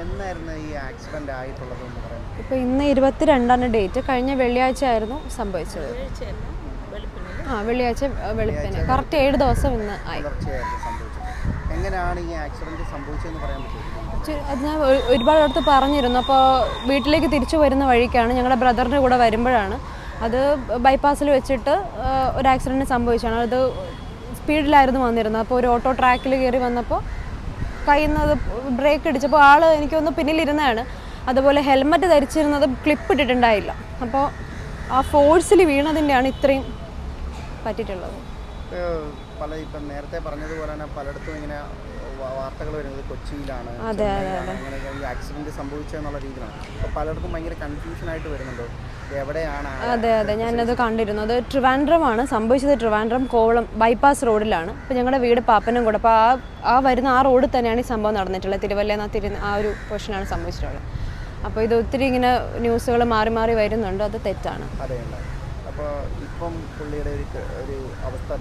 എന്നായിരുന്നു ഈ ആക്സിഡന്റ് ആയിട്ടുള്ളത് എന്ന് പറയുന്നത് ഇപ്പോൾ ഇന്ന് ഇരുപത്തിരണ്ടാണ് ഡേറ്റ് കഴിഞ്ഞ വെള്ളിയാഴ്ച ആയിരുന്നു സംഭവിച്ചത്. ആ വെള്ളിയാഴ്ച വെളുപ്പിന്. കറക്റ്റ് ഏഴ് ദിവസം ഇന്ന് ആയി. എങ്ങനെയാണ് ഈ ആക്സിഡന്റ് സംഭവിച്ചതെന്ന് പറയാൻ അത് ഞാൻ ഒരു- ഒരുപാട് അടുത്ത് പറഞ്ഞിരുന്നു. അപ്പോൾ വീട്ടിലേക്ക് തിരിച്ചു വരുന്ന വഴിക്കാണ് ഞങ്ങളുടെ ബ്രദറിന്റെ കൂടെ വരുമ്പോഴാണ്. അത് ബൈപ്പാസിൽ വെച്ചിട്ട് ഒരു ആക്സിഡന്റ് സംഭവിച്ചാണ് അത് സ്പീഡിലായിരുന്നു വന്നിരുന്നത്. അപ്പോൾ ഒരു ഓട്ടോ ട്രാക്കിൽ കയറി വന്നപ്പോൾ കയ്യിൽ നിന്ന് ബ്രേക്ക് അടിച്ചപ്പോൾ ആൾ എനിക്കൊന്ന് പിന്നിലിരുന്നതാണ്. അതുപോലെ ഹെൽമറ്റ് ധരിച്ചിരുന്നത് ക്ലിപ്പ് ഇട്ടിട്ടുണ്ടായില്ല. അപ്പോൾ ആ ഫോഴ്സിൽ വീണതിന്റെയാണ് ഇത്രയും പറ്റിയിട്ടുള്ളത്. പല ഇപ്പം നേരത്തെ പറഞ്ഞതുപോലെ തന്നെ പലയിടത്തും ഇങ്ങനെ വാർത്തകൾ വരുന്നത് കൊച്ചിയിലാണ് അതെ, അതെ ഈ ആക്സിഡന്റ് സംഭവിച്ചെന്നുള്ള രീതിയിലാണ്. അപ്പോൾ പലർക്കും ഭയങ്കര കൺഫ്യൂഷൻ ആയിട്ട് വരുന്നുണ്ടോ. എവിടെയാണ് അതെ അതെ. ഞാനത് കണ്ടിരുന്നു. അത് ട്രിവാൻഡ്രമാണ്. സംഭവിച്ചത് ട്രിവാൻഡ്രം കോവളം ബൈപ്പാസ് റോഡിലാണ് അപ്പോൾ ഞങ്ങളുടെ വീട് പാപ്പനും കൂടെ. അപ്പോൾ ആ ആ വരുന്ന ആ റോഡിൽ തന്നെയാണ് ഈ സംഭവം നടന്നിട്ടുള്ളത്. തിരുവല്ല തിരു ആ ഒരു പൊസിഷനാണ് സംഭവിച്ചിട്ടുള്ളത്. അപ്പോൾ ഇത് ഒത്തിരി ഇങ്ങനെ ന്യൂസുകൾ മാറി മാറി വരുന്നുണ്ട്. അത് തെറ്റാണ്. അതെ. അപ്പോൾ ഇപ്പം പുള്ളിയുടെ ഒരു ഒരു അവസ്ഥ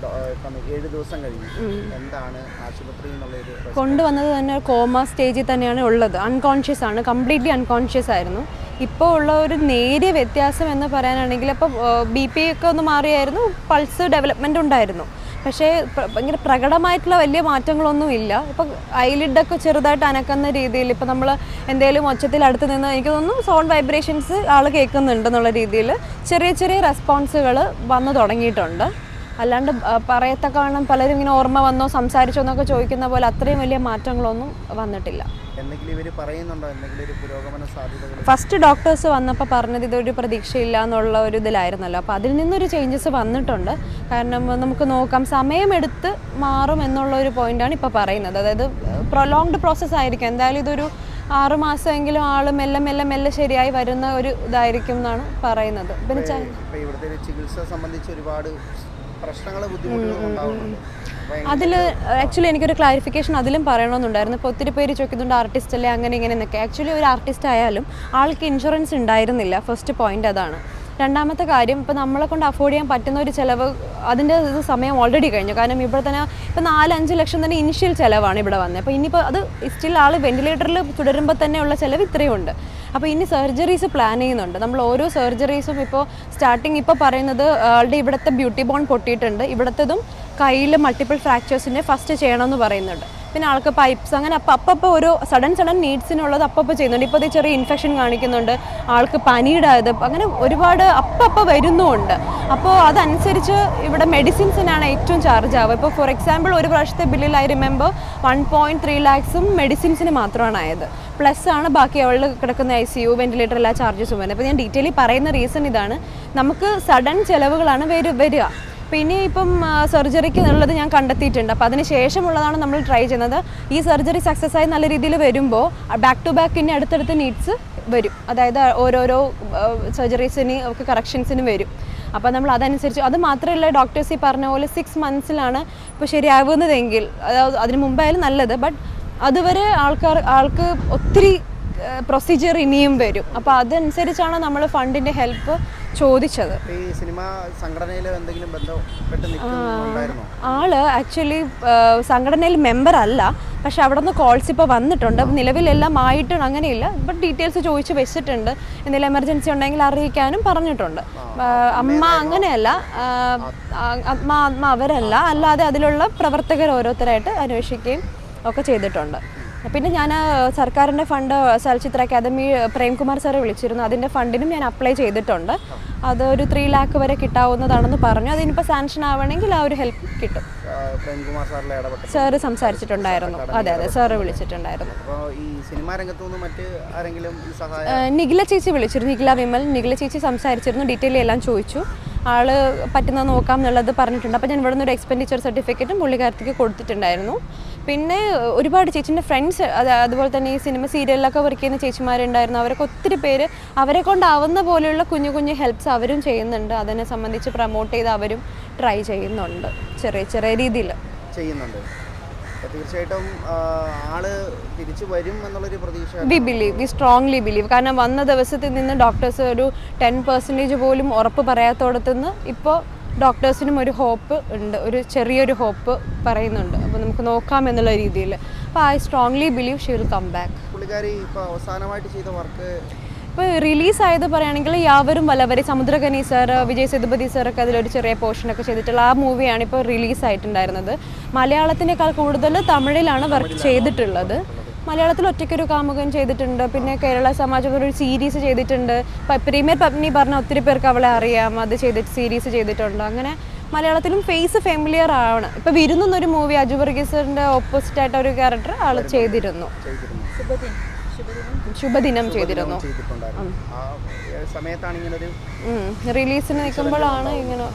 ഏഴ് ദിവസം കഴിഞ്ഞു. എന്താണ് ആശുപത്രി എന്നുള്ളൊരു റെസ്റ്റ് കൊണ്ടുവന്നത് തന്നെ കോമ സ്റ്റേജിൽ തന്നെയാണ് ഉള്ളത്. അൺകോൺഷ്യസ് ആണ്. കംപ്ലീറ്റ്ലി അൺകോൺഷ്യസ് ആയിരുന്നു. ഇപ്പോൾ ഉള്ള ഒരു നേരിയ വ്യത്യാസം എന്ന് പറയാനാണെങ്കിൽ അപ്പോൾ ബി പി ഒക്കെ ഒന്ന് മാറിയായിരുന്നു. പൾസ് ഡെവലപ്മെന്റ് ഉണ്ടായിരുന്നു. പക്ഷേ ഭയങ്കര പ്രകടമായിട്ടുള്ള വലിയ മാറ്റങ്ങളൊന്നും ഇല്ല. ഇപ്പോൾ ഐലിഡൊക്കെ ചെറുതായിട്ട് അനക്കുന്ന രീതിയിൽ ഇപ്പോൾ നമ്മൾ എന്തെങ്കിലും ഒച്ചത്തിൽ അടുത്ത് നിന്ന് എനിക്ക് തോന്നുന്നു സൗണ്ട് വൈബ്രേഷൻസ് ആൾ കേൾക്കുന്നുണ്ടെന്നുള്ള രീതിയിൽ ചെറിയ ചെറിയ റെസ്പോൺസുകൾ വന്നു തുടങ്ങിയിട്ടുണ്ട്. അല്ലാണ്ട് ആ, പറയത്തക്കവണ്ണം പലരും ഇങ്ങനെ ഓർമ്മ വന്നോ സംസാരിച്ചോ എന്നൊക്കെ ചോദിക്കുന്ന പോലെ അത്രയും വലിയ മാറ്റങ്ങളൊന്നും വന്നിട്ടില്ല. എന്തെങ്കിലും ഇവർ പറയുന്നുണ്ടോ? എന്തെങ്കിലും ഒരു ഫസ്റ്റ് ഡോക്ടേഴ്സ് വന്നപ്പോൾ പറഞ്ഞത് ഇതൊരു പ്രതീക്ഷയില്ല എന്നുള്ള ഒരു ഇതിലായിരുന്നല്ലോ. അപ്പോൾ അതിൽ നിന്നൊരു ചേഞ്ചസ് വന്നിട്ടുണ്ട്. കാരണം നമുക്ക് നോക്കാം സമയമെടുത്ത് മാറും എന്നുള്ള ഒരു പോയിന്റാണ് ഇപ്പോൾ പറയുന്നത്. അതായത് പ്രൊലോങ്ഡ് പ്രോസസ്സ് ആയിരിക്കും. എന്തായാലും ഇതൊരു ആറ് ആൾ ആൾ മെല്ലെ മെല്ലെ മെല്ലെ ശരിയായി വരുന്ന ഒരു ഇതായിരിക്കും എന്നാണ് പറയുന്നത്. പിന്നെ ച- ഇപ്പം ഇവിടുത്തെ ഒരു ചികിത്സ സംബന്ധിച്ച് ഒരുപാട് പ്രശ്നങ്ങൾ ബുദ്ധിമുട്ടുകൾ അതിൽ ആക്ച്വലി എനിക്കൊരു ക്ലാരിഫിക്കേഷൻ അതിലും പറയണമെന്നുണ്ടായിരുന്നു. ഇപ്പോൾ ഒത്തിരി പേര് ചോദിക്കുന്നുണ്ട് ആർട്ടിസ്റ്റ് അല്ലേ? അങ്ങനെ ഇങ്ങനെ എന്നൊക്കെ. ആക്ച്വലി ഒരു ആർട്ടിസ്റ്റ് ആയാലും ആൾക്ക് ഇൻഷുറൻസ് ഉണ്ടായിരുന്നില്ല. ഫസ്റ്റ് പോയിന്റ് അതാണ്. രണ്ടാമത്തെ കാര്യം ഇപ്പോൾ നമ്മളെ കൊണ്ട് അഫോർഡ് ചെയ്യാൻ പറ്റുന്ന ഒരു ചിലവ് അതിന്റെ ഇത് സമയം ഓൾറെഡി കഴിഞ്ഞു. കാരണം ഇവിടെ തന്നെ ഇപ്പോൾ നാലഞ്ച് ലക്ഷം തന്നെ ഇനിഷ്യൽ ചിലവാണ് ഇവിടെ വന്നത് അപ്പോൾ ഇനിയിപ്പോൾ അത് സ്റ്റിൽ ആൾ വെന്റിലേറ്ററിൽ തുടരുമ്പോൾ തന്നെയുള്ള ചിലവ് ഇത്രയും ഉണ്ട്. അപ്പോൾ ഇനി സർജറീസ് പ്ലാൻ ചെയ്യുന്നുണ്ട്. നമ്മൾ ഓരോ സർജറീസും ഇപ്പോൾ സ്റ്റാർട്ടിങ് ഇപ്പോൾ പറയുന്നത് ആളുടെ ഇവിടുത്തെ ബ്യൂട്ടി ബോൺ പൊട്ടിയിട്ടുണ്ട്. ഇവിടുത്തതും കയ്യിൽ മൾട്ടിപ്പിൾ ഫ്രാക്ചേഴ്സിന്റെ ഫസ്റ്റ് ചെയ്യണമെന്ന് പറയുന്നുണ്ട്. പിന്നെ ആൾക്ക് പൈപ്സ് അങ്ങനെ അപ്പം അപ്പം ഒരു സഡൻ സഡൻ നീഡ്സിനുള്ളത് അപ്പം ചെയ്യുന്നുണ്ട്. ഇപ്പോൾ ചെറിയ ഇൻഫെക്ഷൻ കാണിക്കുന്നുണ്ട്. ആൾക്ക് പനിയുടെ അങ്ങനെ ഒരുപാട് അപ്പം വരുന്നുമുണ്ട് അപ്പോൾ അതനുസരിച്ച് ഇവിടെ മെഡിസിൻസിനാണ് ഏറ്റവും ചാർജ് ആവുക. ഇപ്പോൾ ഫോർ എക്സാമ്പിൾ ഒരു പ്രാവശ്യത്തെ ബില്ലിൽ I remember one point three ലാക്സും മെഡിസിൻസിന് മാത്രമാണ് ആയത്. പ്ലസ് ആണ് ബാക്കി അവളിൽ കിടക്കുന്ന ഐ സി യു വെന്റിലേറ്റർ എല്ലാ ചാർജസും വരുന്നത്. അപ്പോൾ ഞാൻ ഡീറ്റെയിൽ പറയുന്ന റീസൺ ഇതാണ്. നമുക്ക് സഡൻ ചിലവുകളാണ് വരു വരിക. പിന്നെ ഇപ്പം സർജറിക്ക് ഉള്ളത് ഞാൻ കണ്ടെത്തിയിട്ടുണ്ട്. അപ്പോൾ അതിന് ശേഷമുള്ളതാണ് നമ്മൾ ട്രൈ ചെയ്യുന്നത്. ഈ സർജറി സക്സസ് ആയി നല്ല രീതിയിൽ വരുമ്പോൾ ബാക്ക് ടു ബാക്ക് ഇനി അടുത്തടുത്ത് നീഡ്സ് വരും. അതായത് ഓരോരോ സർജറീസിന് ഒക്കെ കറക്ഷൻസിന് വരും. അപ്പോൾ നമ്മൾ അതനുസരിച്ച് അത് മാത്രമല്ല ഡോക്ടേഴ്സ് ഈ പറഞ്ഞ പോലെ സിക്സ് മന്ത്സിലാണ് ഇപ്പോൾ ശരിയാവുന്നതെങ്കിൽ അതിന് മുമ്പായാലും നല്ലത്. ബട്ട് അതുവരെ ആൾക്കാർ ആൾക്ക് ഒത്തിരി പ്രൊസീജിയർ ഇനിയും വരും. അപ്പോൾ അതനുസരിച്ചാണ് നമ്മൾ ഫണ്ടിന്റെ ഹെൽപ്പ് ചോദിച്ചത്. ഈ സിനിമ സംഘടനയിൽ എന്തെങ്കിലും ബന്ധപ്പെട്ട് ആൾ ആക്ച്വലി സംഘടനയിൽ മെമ്പർ അല്ല. പക്ഷെ അവിടെ നിന്ന് കോൾസ് ഇപ്പോൾ വന്നിട്ടുണ്ട്. നിലവിലെല്ലാം ആയിട്ട് അങ്ങനെയില്ല. ഇപ്പം ഡീറ്റെയിൽസ് ചോദിച്ച് വെച്ചിട്ടുണ്ട്. എന്തെങ്കിലും എമർജൻസി ഉണ്ടെങ്കിൽ അറിയിക്കാനും പറഞ്ഞിട്ടുണ്ട്. അമ്മ അങ്ങനെയല്ല. അമ്മ അമ്മ അവരല്ല. അല്ലാതെ അതിലുള്ള പ്രവർത്തകർ ഓരോരുത്തരായിട്ട് അന്വേഷിക്കുകയും ഒക്കെ ചെയ്തിട്ടുണ്ട്. പിന്നെ ഞാൻ സർക്കാരിന്റെ ഫണ്ട് ചലച്ചിത്ര അക്കാദമി പ്രേംകുമാർ സാറെ വിളിച്ചിരുന്നു. അതിന്റെ ഫണ്ടിനും ഞാൻ അപ്ലൈ ചെയ്തിട്ടുണ്ട്. അത് ഒരു ത്രീ ലാക്ക് വരെ കിട്ടാവുന്നതാണെന്ന് പറഞ്ഞു. അതിനിപ്പോൾ സാങ്ഷൻ ആവണമെങ്കിൽ ആ ഒരു ഹെൽപ്പ് കിട്ടും. സാറ് സംസാരിച്ചിട്ടുണ്ടായിരുന്നു. അതെ അതെ സാറ് വിളിച്ചിട്ടുണ്ടായിരുന്നു. നിഖില ചേച്ചി വിളിച്ചിരുന്നു. നിഖില വിമൽ നിഖില ചേച്ചി സംസാരിച്ചിരുന്നു. ഡീറ്റെയിൽ എല്ലാം ചോദിച്ചു. ആൾ പറ്റുന്നത് നോക്കാം എന്നുള്ളത് പറഞ്ഞിട്ടുണ്ട്. അപ്പോൾ ഞാൻ ഇവിടെ നിന്ന് ഒരു എക്സ്പെൻഡിച്ചർ സർട്ടിഫിക്കറ്റും പുള്ളിക്കാരത്തേക്ക് കൊടുത്തിട്ടുണ്ടായിരുന്നു. പിന്നെ ഒരുപാട് ചേച്ചിന്റെ ഫ്രണ്ട്സ് അത് അതുപോലെ തന്നെ ഈ സിനിമ സീരിയലിലൊക്കെ വർക്ക് ചെയ്യുന്ന ചേച്ചിമാരുണ്ടായിരുന്നു. അവരൊക്കെ ഒത്തിരി പേര് അവരെ കൊണ്ടാവുന്ന പോലെയുള്ള കുഞ്ഞു കുഞ്ഞു ഹെൽപ്സ് അവരും ചെയ്യുന്നുണ്ട്. അതിനെ സംബന്ധിച്ച് പ്രൊമോട്ട് ചെയ്ത് അവരും ട്രൈ ചെയ്യുന്നുണ്ട്. ചെറിയ ചെറിയ രീതിയിൽ ചെയ്യുന്നുണ്ട്. തീർച്ചയായിട്ടും ആൾ തിരിച്ചു വരും എന്നുള്ളൊരു പ്രതീക്ഷ we believe we strongly believe കാരണം വന്ന ദിവസത്തിൽ നിന്ന് ഡോക്ടേഴ്സ് ഒരു ടെൻ പെർസെന്റേജ് പോലും ഉറപ്പ് പറയാത്തോടത്തുനിന്ന് ഇപ്പോൾ ഡോക്ടേഴ്സിനും ഒരു ഹോപ്പ് ഉണ്ട് ഒരു ചെറിയൊരു ഹോപ്പ് പറയുന്നുണ്ട്. അപ്പോൾ നമുക്ക് നോക്കാം എന്നുള്ള രീതിയിൽ. അപ്പോൾ I strongly believe she will come back പുള്ളിക്കാരി ഇപ്പോൾ അവസാനമായിട്ട് ചെയ്ത വർക്ക് ഇപ്പോൾ റിലീസായത് പറയുകയാണെങ്കിൽ യാവരും വല്ലവരെ സമുദ്രകനി സാർ വിജയ് സേതുപതി സാറൊക്കെ അതിലൊരു ചെറിയ പോർഷനൊക്കെ ചെയ്തിട്ടുള്ള ആ മൂവിയാണ് ഇപ്പോൾ റിലീസായിട്ടുണ്ടായിരുന്നത് മലയാളത്തിനേക്കാൾ കൂടുതൽ തമിഴിലാണ് വർക്ക് ചെയ്തിട്ടുള്ളത്. മലയാളത്തിൽ ഒറ്റയ്ക്കൊരു കാമുകൻ ചെയ്തിട്ടുണ്ട് പിന്നെ കേരള സമാജം ഒരു സീരീസ് ചെയ്തിട്ടുണ്ട്. പ്രീമിയർ പത്നി പറഞ്ഞ ഒത്തിരി പേർക്ക് അവളെ അറിയാം അത് ചെയ്തിട്ട് സീരീസ് ചെയ്തിട്ടുണ്ട്. അങ്ങനെ മലയാളത്തിലും ഫേസ് ഫെമിലിയർ ആണ്. ഇപ്പോൾ വിരുന്നൊരു മൂവി അജു വർഗീസറിന്റെ ഓപ്പോസിറ്റ് ആയിട്ട് ഒരു ക്യാരക്ടർ ആൾ ചെയ്തിരുന്നു. ശുഭദിനം. ചെയ്തിരുന്നു. സമയത്താണ് ഇങ്ങനെ ഒരു റിലീസിന് നിൽക്കുമ്പോഴാണ് ഇങ്ങനെ